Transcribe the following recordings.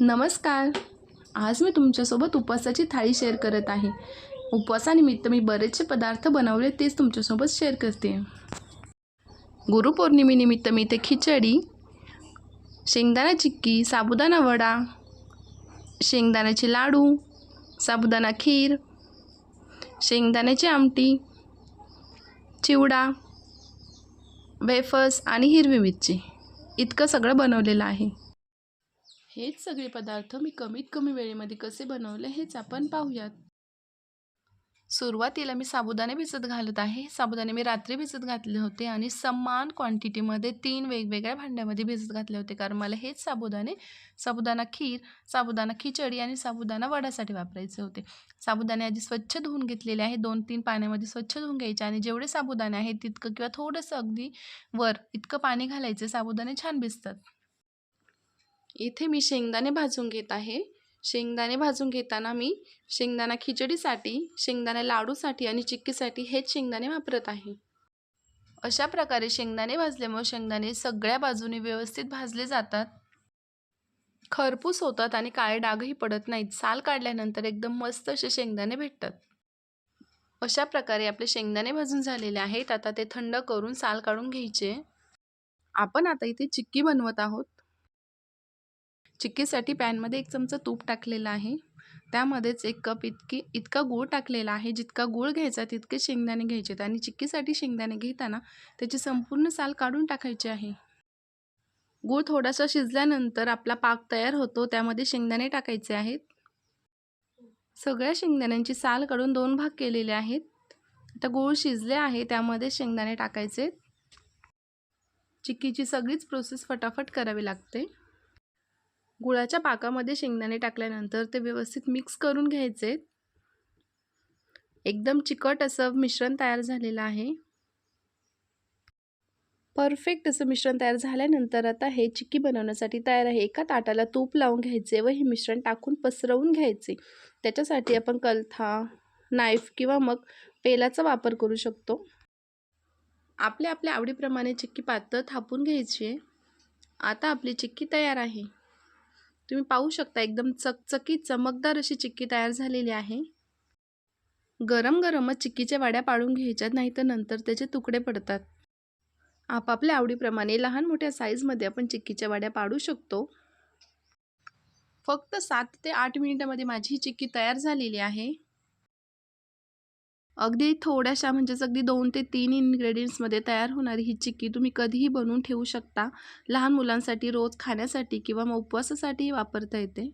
नमस्कार. आज मी तुमच्यासोबत उपवासाची थाळी शेअर करत आहे. उपवासानिमित्त मी बरेचसे पदार्थ बनवले तेच तुमच्यासोबत शेअर करते. गुरुपौर्णिमेनिमित्त मी ते खिचडी शेंगदाणा चिक्की साबुदाणा वडा शेंगदाण्याचे लाडू साबुदाणा खीर शेंगदाण्याची आमटी चिवडा वेफर्स आणि हिरवी मिरची. इतकं सगळं बनवलेलं आहे. हेच सगळे पदार्थ मी कमीत कमी वेळेमध्ये कसे बनवले हेच आपण पाहूयात. सुरुवातीला मी साबुदाणे भिजत घालत आहे. हे साबुदाणे मी रात्री भिजत घातले होते आणि समान क्वांटिटीमध्ये तीन वेगवेगळ्या भांड्यामध्ये भिजत घातले होते. कारण मला हेच साबुदाणे साबुदाणा खीर साबुदाणा खिचडी आणि साबुदाणा वड्यासाठी वापरायचे होते. साबुदाणे आधी स्वच्छ धुवून घेतलेले आहे. दोन तीन पाण्यामध्ये स्वच्छ धुवून घ्यायचे आणि जेवढे साबुदाणे आहेत तितकं किंवा थोडंसं अगदी वर इतकं पाणी घालायचे साबुदाणे छान भिजतात. इथे मी शेंगदाणे भाजून घेत आहे. शेंगदाणे भाजून घेताना मी शेंगदाणा खिचडीसाठी शेंगदाणा लाडूसाठी आणि चिक्कीसाठी हेच शेंगदाणे वापरत आहे. अशा प्रकारे शेंगदाणे भाजल्यामुळे शेंगदाणे सगळ्या बाजूने व्यवस्थित भाजले जातात. खरपूस होतात आणि काळे डागही पडत नाहीत. साल काढल्यानंतर एकदम मस्त असे शेंगदाणे भेटतात. अशा प्रकारे आपले शेंगदाणे भाजून झालेले आहेत. आता ते थंड करून साल काढून घ्यायचे. आपण आता इथे चिक्की बनवत आहोत. चिक्कीसाठी पॅनमध्ये एक चमचा तूप टाकलेला आहे. त्यामध्येच एक कप इतकी इतका गूळ टाकलेला आहे जितका गूळ घ्यायचा तितके शेंगदाणे घ्यायचे आणि चिक्कीसाठी शेंगदाणे घेताना त्याची संपूर्ण साल काढून टाकायची आहे. गूळ थोडासा शिजल्यानंतर आपला पाक तयार होतो त्यामध्ये शेंगदाणे टाकायचे आहेत. सगळ्या शेंगदाण्यांची साल काढून दोन भाग केलेले आहेत. आता गूळ शिजले आहे त्यामध्ये शेंगदाणे टाकायचे चिक्कीची सगळीच प्रोसेस फटाफट करावी लागते. गुळाच्या पाकामध्ये शेंगदाणे टाकल्यानंतर ते व्यवस्थित मिक्स करून घ्यायचे. एकदम चिकट असं मिश्रण तयार झालेलं आहे. परफेक्ट असं मिश्रण तयार झाल्यानंतर आता हे चिक्की बनवण्यासाठी तयार आहे. एका ताटाला तूप लावून घ्यायचे व हे मिश्रण टाकून पसरवून घ्यायचे. त्याच्यासाठी आपण कलथा नाईफ किंवा मग पेलाचा वापर करू शकतो. आपल्या आपल्या आवडीप्रमाणे चिक्की पातळ थापून घ्यायची. आहे आता आपली चिक्की तयार आहे. तुम्ही पाहू शकता एकदम चकचकीत चमकदार अशी चिक्की तयार झालेली आहे. गरम गरमच चिक्कीच्या वाड्या पाडून घ्यायच्यात नाही तर नंतर त्याचे तुकडे पडतात. आपापल्या आवडीप्रमाणे लहान मोठ्या साईजमध्ये आपण चिक्कीच्या वाड्या पाडू शकतो. फक्त सात ते आठ मिनिटामध्ये माझी ही चिक्की तयार झालेली आहे. अगदी थोड्याशा म्हणजेच अगदी दोन ते तीन इन्ग्रेडियंट्समध्ये तयार होणारी ही चिक्की तुम्ही कधीही बनवून ठेवू शकता. लहान मुलांसाठी रोज खाण्यासाठी किंवा मग उपवासासाठी वापरता येते.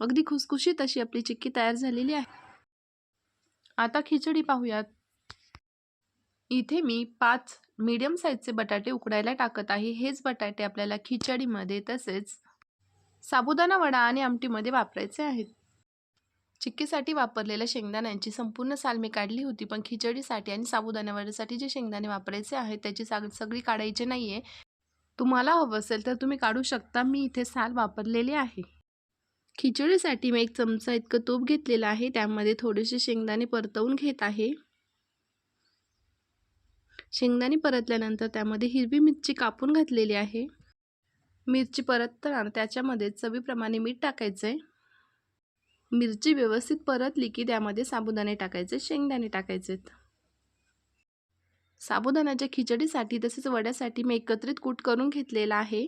अगदी खुसखुशीत अशी आपली चिक्की तयार झालेली आहे. आता खिचडी पाहूयात. इथे मी पाच मीडियम साईजचे बटाटे उकडायला टाकत आहे. हेच बटाटे आपल्याला खिचडीमध्ये तसेच साबुदाणा वडा आणि आमटीमध्ये वापरायचे आहेत. चिक्कीसाठी वापरलेल्या शेंगदाण्यांची संपूर्ण साल मी काढली होती पण खिचडीसाठी आणि साबुदाणा वड्यासाठी जे शेंगदाणे वापरायचे आहेत त्याची साग सगळी काढायची नाही आहे तुम्हाला हवं असेल तर तुम्ही काढू शकता. मी इथे साल वापरलेली आहे. खिचडीसाठी मी एक चमचा इतकं तूप घेतलेलं आहे. त्यामध्ये थोडेसे शेंगदाणे परतवून घेत आहे. शेंगदाणे परतल्यानंतर त्यामध्ये हिरवी मिरची कापून घातलेली आहे. मिरची परतताना त्याच्यामध्ये चवीप्रमाणे मीठ टाकायचं आहे मिरची व्यवस्थित परतली की त्यामध्ये साबुदाणे टाकायचे शेंगदाणे टाकायचेत. साबुदाण्याच्या खिचडीसाठी तसेच वड्यासाठी मी एकत्रित कूट करून घेतलेला आहे.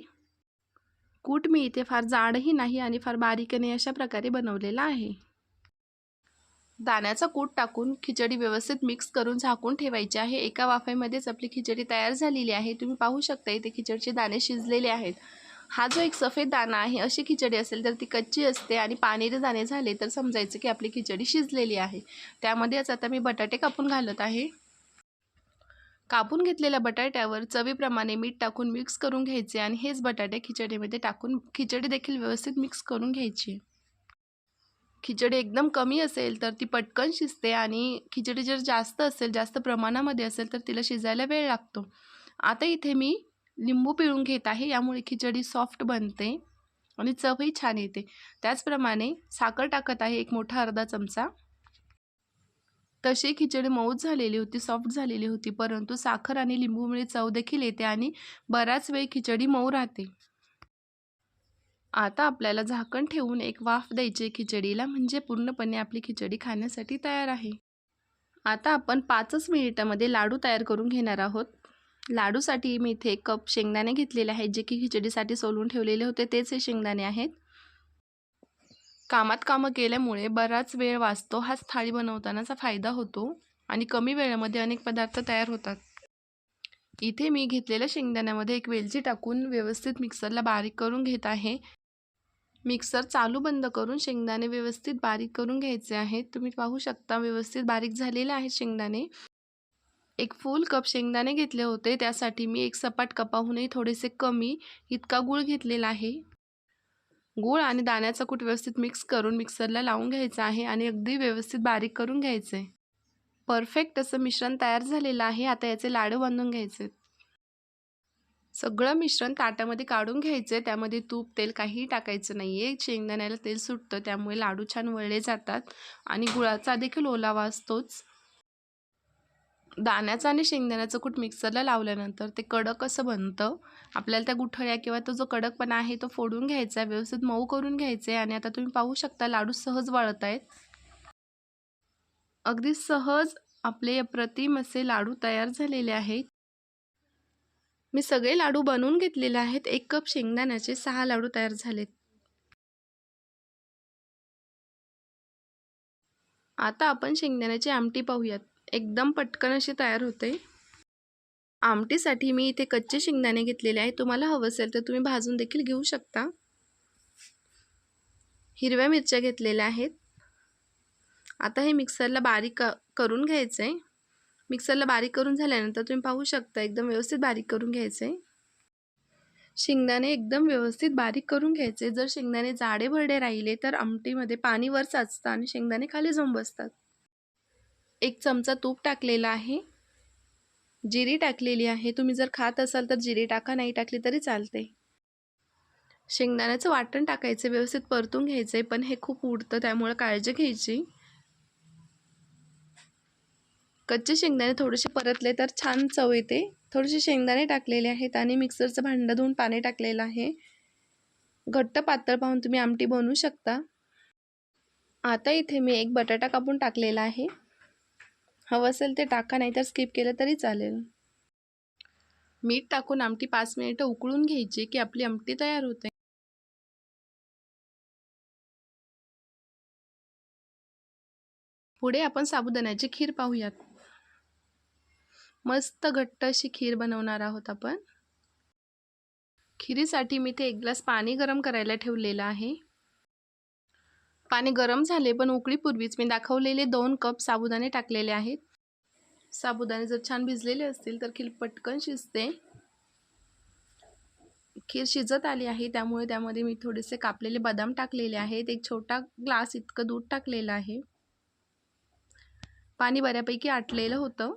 कूट मी इथे फार जाडही नाही आणि फार बारीकने अशा प्रकारे बनवलेला आहे. दाण्याचा कूट टाकून खिचडी व्यवस्थित मिक्स करून झाकून ठेवायची आहे. एका वाफेमध्येच आपली खिचडी तयार झालेली आहे. तुम्ही पाहू शकता इथे खिचडीचे दाणे शिजलेले आहेत. हा जो एक सफेद दाणा आहे अशी खिचडी असेल तर ती कच्ची असते आणि पाणीरे दाणे झाले तर समजायचं की आपली खिचडी शिजलेली आहे. त्यामध्येच आता मी बटाटे कापून घालत आहे. कापून घेतलेल्या बटाट्यावर चवीप्रमाणे मीठ टाकून मिक्स करून घ्यायचे आणि हेच बटाटे खिचडीमध्ये टाकून खिचडी देखील व्यवस्थित मिक्स करून घ्यायची. खिचडी एकदम कमी असेल तर ती पटकन शिजते आणि खिचडी जर जास्त असेल जास्त प्रमाणामध्ये असेल तर तिला शिजायला वेळ लागतो. आता इथे मी लिंबू पिळून घेत आहे. यामुळे खिचडी सॉफ्ट बनते आणि चवही छान येते. त्याचप्रमाणे साखर टाकत आहे एक मोठा अर्धा चमचा. तशी खिचडी मऊच झालेली होती सॉफ्ट झालेली होती परंतु साखर आणि लिंबूमुळे चव देखील येते आणि बराच वेळ खिचडी मऊ राहते. आता आपल्याला झाकण ठेवून एक वाफ द्यायची खिचडीला म्हणजे पूर्णपणे आपली खिचडी खाण्यासाठी तयार आहे. आता आपण पाचच मिनिटामध्ये लाडू तयार करून घेणार आहोत. लाडूसाठी मी इथे कप शेंगदाणे घेतलेले आहेत जे की खिचडीसाठी सोलून ठेवलेले होते. तेच हे शेंगदाणे आहेत. कामात कामं केल्यामुळे बराच वेळ वाचतो. हाच थाळी बनवतानाचा फायदा होतो आणि कमी वेळेमध्ये अनेक पदार्थ तयार होतात. इथे मी घेतलेल्या शेंगदाण्यामध्ये एक वेलची टाकून व्यवस्थित मिक्सरला बारीक करून घेत आहे. मिक्सर चालू बंद करून शेंगदाणे व्यवस्थित बारीक करून घ्यायचे आहेत. तुम्ही पाहू शकता व्यवस्थित बारीक झालेले आहेत शेंगदाणे. एक फुल कप शेंगदाणे घेतले होते. त्यासाठी मी एक सपाट कपाहूनही थोडेसे कमी इतका गूळ घेतलेला आहे. गूळ आणि दाण्याचा कूट व्यवस्थित मिक्स करून मिक्सरला लावून घ्यायचा आहे आणि अगदी व्यवस्थित बारीक करून घ्यायचं. आहे परफेक्ट असं मिश्रण तयार झालेलं आहे. आता याचे लाडू बांधून घ्यायचे. सगळं मिश्रण ताटामध्ये काढून घ्यायचं. आहे त्यामध्ये तूप तेल काहीही टाकायचं नाही आहे शेंगदाण्याला तेल सुटतं त्यामुळे लाडू छान वळले जातात आणि गुळाचा देखील ओलावा असतोच. दाण्याचं आणि शेंगदाण्याचं कूट मिक्सरला लावल्यानंतर ते कडक असं बनतं. आपल्याला त्या गुठळ्या किंवा तो जो कडकपणा आहे तो फोडून घ्यायचा आहे व्यवस्थित मऊ करून घ्यायचे आहे आणि आता तुम्ही पाहू शकता लाडू सहज वाळत आहेत अगदी सहज आपले अप्रतिम असे लाडू तयार झालेले आहेत. मी सगळे लाडू बनवून घेतलेले आहेत. एक कप शेंगदाण्याचे सहा लाडू तयार झालेत. आता आपण शेंगदाण्याची आमटी पाहूयात. एकदम पटकन अशी तयार होते. आमटीसाठी मी इथे कच्चे शेंगदाणे घेतलेले आहे तुम्हाला हवं असेल तर तुम्ही भाजून देखील घेऊ शकता. हिरव्या मिरच्या घेतलेल्या आहेत. आता हे मिक्सरला बारीक करून घ्यायचं आहे मिक्सरला बारीक करून झाल्यानंतर तुम्ही पाहू शकता एकदम व्यवस्थित बारीक करून घ्यायचं आहे शेंगदाणे एकदम व्यवस्थित बारीक करून घ्यायचे. जर शेंगदाणे जाडे भरडे राहिले तर आमटीमध्ये पाणी वर साचतं आणि शेंगदाणे खाली जाऊन बसतात एक चमचा तूप टाकलेला आहे. जिरी टाकलेली आहे. तुम्ही जर खात असाल तर जिरी टाका नाही टाकली तरी चालते. शेंगदाण्याचं वाटण टाकायचं व्यवस्थित परतून घ्यायचं आहे पण हे खूप उडतं त्यामुळं काळजी घ्यायची. कच्चे शेंगदाणे थोडेसे परतले तर छान चव येते. थोडेसे शेंगदाणे टाकलेले आहेत आणि मिक्सरचं भांडं धुवून पाणी टाकलेलं आहे. घट्ट पातळ पाहून तुम्ही आमटी बनवू शकता. आता इथे मी एक बटाटा कापून टाकलेला आहे. हवं असेल ते टाका नाही तर स्किप केलं तरी चालेल. मीठ टाकून आमटी पाच मिनिटं उकळून घ्यायची की आपली आमटी तयार होते. पुढे आपण साबुदाण्याची खीर पाहूयात. मस्त घट्ट अशी खीर बनवणार आहोत आपण. खिरीसाठी मी ते एक ग्लास पाणी गरम करायला ठेवलेलं आहे. पाणी गरम झाले पण उकळीपूर्वीच मी दाखवलेले दोन कप साबुदाणे टाकलेले आहेत. साबुदाणे जर छान भिजलेले असतील तर खीर पटकन शिजते. खीर शिजत आली आहे त्यामुळे त्यामध्ये मी थोडेसे कापलेले बदाम टाकलेले आहेत. एक छोटा ग्लास इतकं दूध टाकलेलं आहे. पाणी बऱ्यापैकी आटलेलं होतं.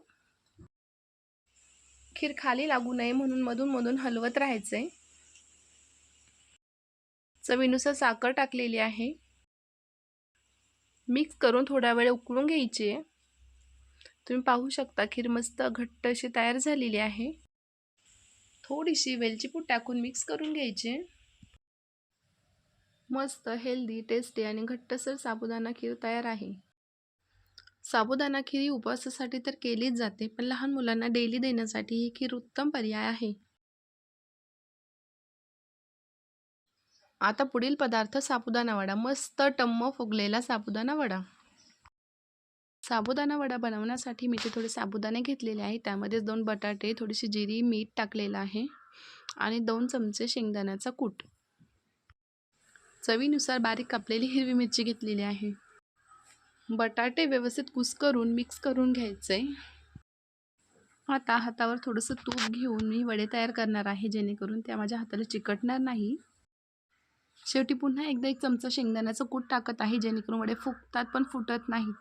खीर खाली लागू नये म्हणून मधून मधून हलवत राहायचे. चवीनुसार साखर टाकलेली आहे. मिक्स करून थोडा वेळ उकळून घ्यायची आहे. तुम्ही पाहू शकता खीर मस्त घट्ट अशी तयार झालेली आहे. थोडीशी वेलची पूड टाकून मिक्स करून घ्यायची मस्त हेल्दी टेस्टी आणि घट्टसर साबुदाणा खीर तयार आहे. साबुदाणा खीर ही उपवासासाठी तर केलीच जाते पण लहान मुलांना डेली देण्यासाठी ही खीर उत्तम पर्याय आहे. आता पुढील पदार्थ साबुदाणा वडा. मस्त टम्म फुगलेला साबुदाणा वडा. साबुदाणा वडा बनवण्यासाठी मी ते थोडे साबुदाणे घेतलेले आहे. त्यामध्येच दोन बटाटे थोडीशी जिरी मीठ टाकलेलं आहे. आणि दोन चमचे शेंगदाण्याचा कूट. चवीनुसार बारीक कापलेली हिरवी मिरची घेतलेली आहे. बटाटे व्यवस्थित कुस्करून मिक्स करून घ्यायचे. आता हातावर थोडंसं तूप घेऊन मी वडे तयार करणार आहे जेणेकरून त्या माझ्या हाताला चिकटणार नाही. शेवटी पुन्हा एकदा एक चमचा शेंगदाण्याचं कूट टाकत आहे जेणेकरून वडे फुगतात पण फुटत नाहीत.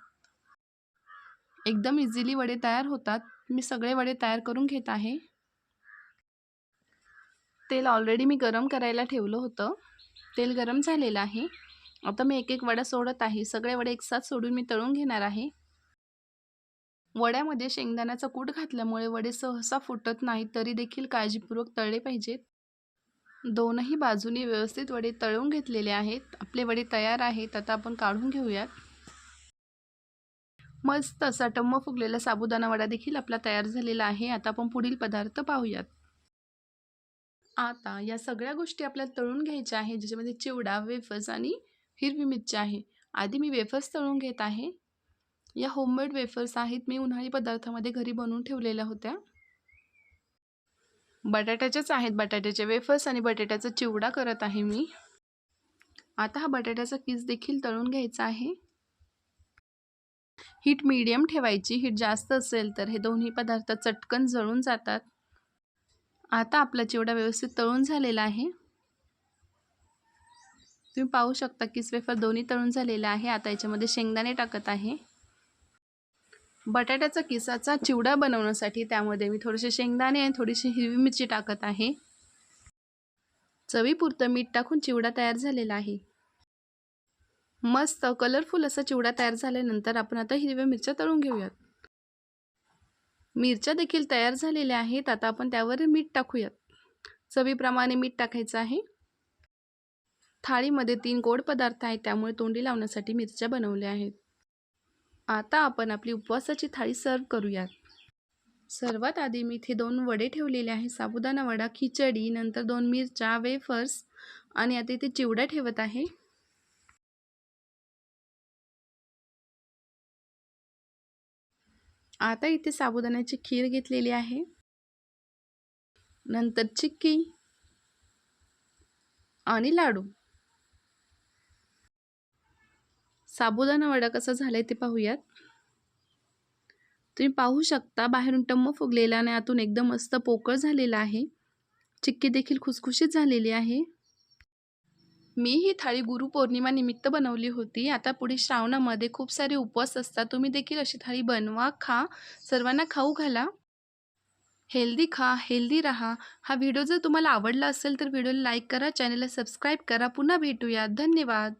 एकदम इझिली वडे तयार होतात. मी सगळे वडे तयार करून घेत आहे. तेल ऑलरेडी मी गरम करायला ठेवलं होतं. तेल गरम झालेलं आहे. आता मी एक एक वडा सोडत आहे. सगळे वडे एकसाथ सोडून मी तळून घेणार आहे. वड्यामध्ये शेंगदाण्याचा कूट घातल्यामुळे वडे सहसा फुटत नाहीत तरी देखील काळजीपूर्वक तळले पाहिजेत. दोनही बाजूनी व्यवस्थित वडे तळून घेतलेले आहेत. आपले वडे तयार आहेत. आता आपण काढून घेऊयात. मस्त असा टम्म फुगलेला साबुदाणा वडा देखील आपला तयार झालेला आहे. आता आपण पुढील पदार्थ पाहूयात. आता या सगळ्या गोष्टी आपल्याला तळून घ्यायच्या आहे ज्याच्यामध्ये चिवडा वेफर्स आणि हिरवी मिरची आहे. आधी मी वेफर्स तळून घेत आहे. या होममेड वेफर्स आहेत. मी उन्हाळी पदार्थामध्ये घरी बनवून ठेवलेल्या होत्या. बटाट्याच्याच आहेत बटाट्याचे वेफर्स आणि बटाट्याचा चिवडा करत आहे मी. आता हा बटाट्याचा किस देखील तळून घ्यायचा आहे. हीट मीडियम ठेवायची हीट जास्त असेल तर हे दोन्ही पदार्थ चटकन जळून जातात. आता आपला चिवडा व्यवस्थित तळून झालेला आहे. तुम्ही पाहू शकता किस वेफर दोन्ही तळून झालेला आहे. आता याच्यामध्ये शेंगदाणे टाकत आहे. बटाट्याचा किसाचा चिवडा बनवण्यासाठी त्यामध्ये मी थोडेसे शेंगदाणे आणि थोडीशी हिरवी मिरची टाकत आहे. चवीपुरतं मीठ टाकून चिवडा तयार झालेला आहे. मस्त कलरफुल असा चिवडा तयार झाल्यानंतर आपण आता हिरव्या मिरच्या तळून घेऊयात. मिरच्या देखील तयार झालेल्या आहेत आता आपण त्यावर मीठ टाकूयात. चवीप्रमाणे मीठ टाकायचं आहे. थाळीमध्ये तीन गोड पदार्थ आहेत त्यामुळे तोंडी लावण्यासाठी मिरच्या बनवल्या आहेत. आता आपण आपली उपवासाची थाळी सर्व करूयात. सर्वात आधी मी इथे दोन वडे ठेवलेले आहे साबुदाणा वडा खिचडी नंतर दोन मिरच्या वेफर्स आणि आता इथे चिवडा ठेवत आहे. आता इथे साबुदाण्याची खीर घेतलेली आहे. नंतर चिक्की आणि लाडू. साबुदाणा वडा कसा झालाय ते पाहूयात. तुम्ही पाहू शकता बाहेरून टम्म फुगलेला आणि आतून एकदम मस्त पोकळ झालेला आहे. चिक्की देखील खुसखुशीत झालेली आहे. मी ही थाळी गुरुपौर्णिमा निमित्त बनवली होती. आता पुढे श्रावणामध्ये खूप सारे उपवास असतात. तुम्ही देखील अशी थाळी बनवा खा. सर्वांना खाऊ घाला. हेल्दी खा हेल्दी राहा. हा व्हिडिओ जर तुम्हाला आवडला असेल तर व्हिडिओला लाईक करा चॅनलला सबस्क्राईब करा. पुन्हा भेटूया. धन्यवाद.